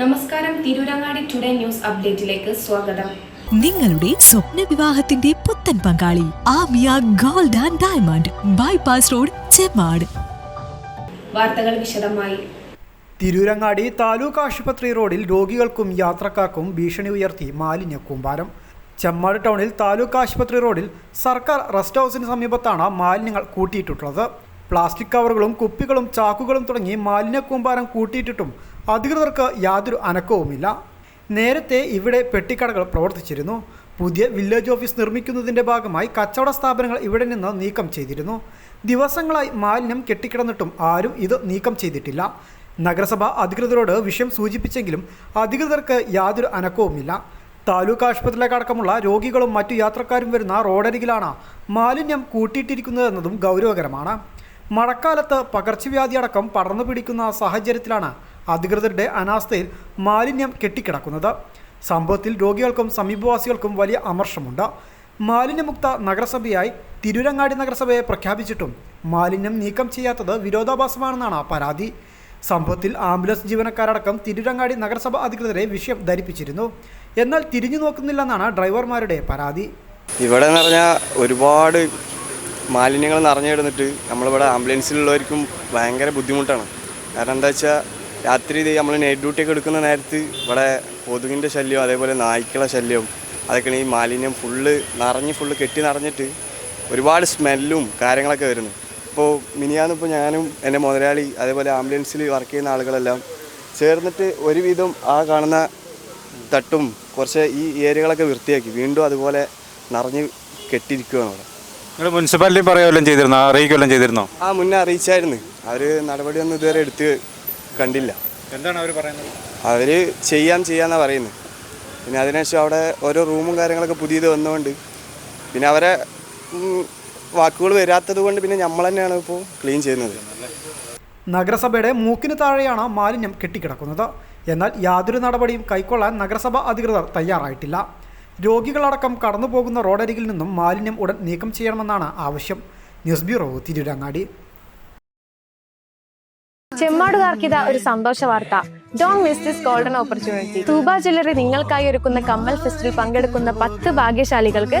നമസ്കാരം Tirurangadi today news അപ്ഡേറ്റിലേക്ക് സ്വാഗതം. നിങ്ങളുടെ സ്വപ്ന വിവാഹത്തിന്റെ പുത്തൻ പങ്കാളി Amiya gold and diamond bypass road Chemmad. വാർത്തകൾ വിശദമായി. തിരൂരങ്ങാടി താലൂക്ക് ആശുപത്രി റോഡിൽ രോഗികൾക്കും യാത്രക്കാർക്കും ഭീഷണി ഉയർത്തി മാലിന്യ കൂമ്പാരം. ചെമ്മാട് ടൗണിൽ താലൂക്ക് ആശുപത്രി റോഡിൽ സർക്കാർ റെസ്റ്റ് ഹൗസിന് സമീപത്താണ് മാലിന്യങ്ങൾ കൂട്ടിയിട്ടുള്ളത്. പ്ലാസ്റ്റിക് കവറുകളും കുപ്പികളും ചാക്കുകളും തുടങ്ങി മാലിന്യ കൂമ്പാരം കൂട്ടിയിട്ടിട്ടും അധികൃതർക്ക് യാതൊരു അനക്കവുമില്ല. നേരത്തെ ഇവിടെ പെട്ടിക്കടകൾ പ്രവർത്തിച്ചിരുന്നു. പുതിയ വില്ലേജ് ഓഫീസ് നിർമ്മിക്കുന്നതിന്റെ ഭാഗമായി കച്ചവട സ്ഥാപനങ്ങൾ ഇവിടെ നിന്ന് നീക്കം ചെയ്തിരുന്നു. ദിവസങ്ങളായി മാലിന്യം കെട്ടിക്കിടന്നിട്ടും ആരും ഇത് നീക്കം ചെയ്തിട്ടില്ല. നഗരസഭ അധികൃതരോട് വിഷയം സൂചിപ്പിച്ചെങ്കിലും അധികൃതർക്ക് യാതൊരു അനക്കവുമില്ല. താലൂക്ക് ആശുപത്രിയിലേക്കടക്കമുള്ള രോഗികളും മറ്റു യാത്രക്കാരും വരുന്ന റോഡരികിലാണ് മാലിന്യം കൂട്ടിയിട്ടിരിക്കുന്നതെന്നതും ഗൗരവകരമാണ്. മഴക്കാലത്ത് പകർച്ചവ്യാധി അടക്കം പടർന്നു പിടിക്കുന്ന സാഹചര്യത്തിലാണ് അധികൃതരുടെ അനാസ്ഥയിൽ മാലിന്യം കെട്ടിക്കിടക്കുന്നത്. സംഭവത്തിൽ രോഗികൾക്കും സമീപവാസികൾക്കും വലിയ അമർഷമുണ്ട്. മാലിന്യമുക്ത നഗരസഭയായി തിരൂരങ്ങാടി നഗരസഭയെ പ്രഖ്യാപിച്ചിട്ടും മാലിന്യം നീക്കം ചെയ്യാത്തത് വിരോധാഭാസമാണെന്നാണ് പരാതി. സംഭവത്തിൽ ആംബുലൻസ് ജീവനക്കാരടക്കം തിരൂരങ്ങാടി നഗരസഭ അധികൃതരെ വിഷയം ധരിപ്പിച്ചിരുന്നു. എന്നാൽ തിരിഞ്ഞു നോക്കുന്നില്ലെന്നാണ് ഡ്രൈവർമാരുടെ പരാതി. ഇവിടെ എന്ന് പറഞ്ഞാൽ ഒരുപാട് മാലിന്യങ്ങൾ നിറഞ്ഞു കിടന്നിട്ട് നമ്മളിവിടെ ആംബുലൻസിലുള്ളവർക്കും ഭയങ്കര ബുദ്ധിമുട്ടാണ്. കാരണം എന്താ വെച്ചാൽ രാത്രി ഇത് നമ്മൾ നൈറ്റ് ഡ്യൂട്ടിയൊക്കെ എടുക്കുന്ന നേരത്ത് ഇവിടെ കൊതുകിന്റെ ശല്യം അതേപോലെ നായ്ക്കളെ ശല്യം അതൊക്കെയാണ് ഈ മാലിന്യം ഫുള്ള് നിറഞ്ഞ് ഫുള്ള് കെട്ടി നിറഞ്ഞിട്ട് ഒരുപാട് സ്മെല്ലും കാര്യങ്ങളൊക്കെ വരുന്നു. ഇപ്പോൾ മിനിയാന്നിപ്പോൾ ഞാനും എന്റെ മുതലാളി അതേപോലെ ആംബുലൻസിൽ വർക്ക് ചെയ്യുന്ന ആളുകളെല്ലാം ചേർന്നിട്ട് ഒരുവിധം ആ കാണുന്ന തട്ടും കുറച്ച് ഈ ഏരിയകളൊക്കെ വൃത്തിയാക്കി വീണ്ടും അതുപോലെ നിറഞ്ഞ് കെട്ടിയിരിക്കുകയാണ് അവിടെ. നിങ്ങൾ മുനിസിപ്പാലിറ്റി പറയുമല്ലോ ചെയ്തിരുന്നോ? അറിയിക്കുമല്ലോ ചെയ്തിരുന്നോ? ആ മുന്നേ അറിയിച്ചായിരുന്നു. അവർ നടപടിയൊന്നും ഇതുവരെ എടുത്ത് കണ്ടില്ല. എന്താണ് അവർ പറയുന്നത്? അവർ ചെയ്യാം ചെയ്യാന്നാണ് പറയുന്നത് പിന്നെ അതിനുശേഷം അവിടെ ഓരോ റൂമും കാര്യങ്ങളൊക്കെ പുതിയത് വന്നുകൊണ്ട് പിന്നെ അവരെ വാക്കുകൾ വരാത്തത് കൊണ്ട് പിന്നെ നമ്മൾ തന്നെയാണ് ഇപ്പോൾ ക്ലീൻ ചെയ്യുന്നത്. നഗരസഭയുടെ മൂക്കിന് താഴെയാണ് മാലിന്യം കെട്ടിക്കിടക്കുന്നത്. എന്നാൽ യാതൊരു നടപടിയും കൈക്കൊള്ളാൻ നഗരസഭ അധികൃതർ തയ്യാറായിട്ടില്ല. രോഗികളടക്കം കടന്നുപോകുന്ന റോഡരികിൽ നിന്നും മാലിന്യം ഉടൻ നീക്കം ചെയ്യണമെന്നാണ് ആവശ്യം. News bureau Tirurangadi. ചെമ്മാടുകാർക്ക് ഇതാ ഒരു സന്തോഷ വാർത്ത. Don't miss this golden opportunity Thooba jewellery നിങ്ങൾക്കായി ഒരുക്കുന്ന കമ്മൽ ഫെസ്റ്റിൽ പങ്കെടുക്കുന്ന പത്ത് ഭാഗ്യശാലികൾക്ക്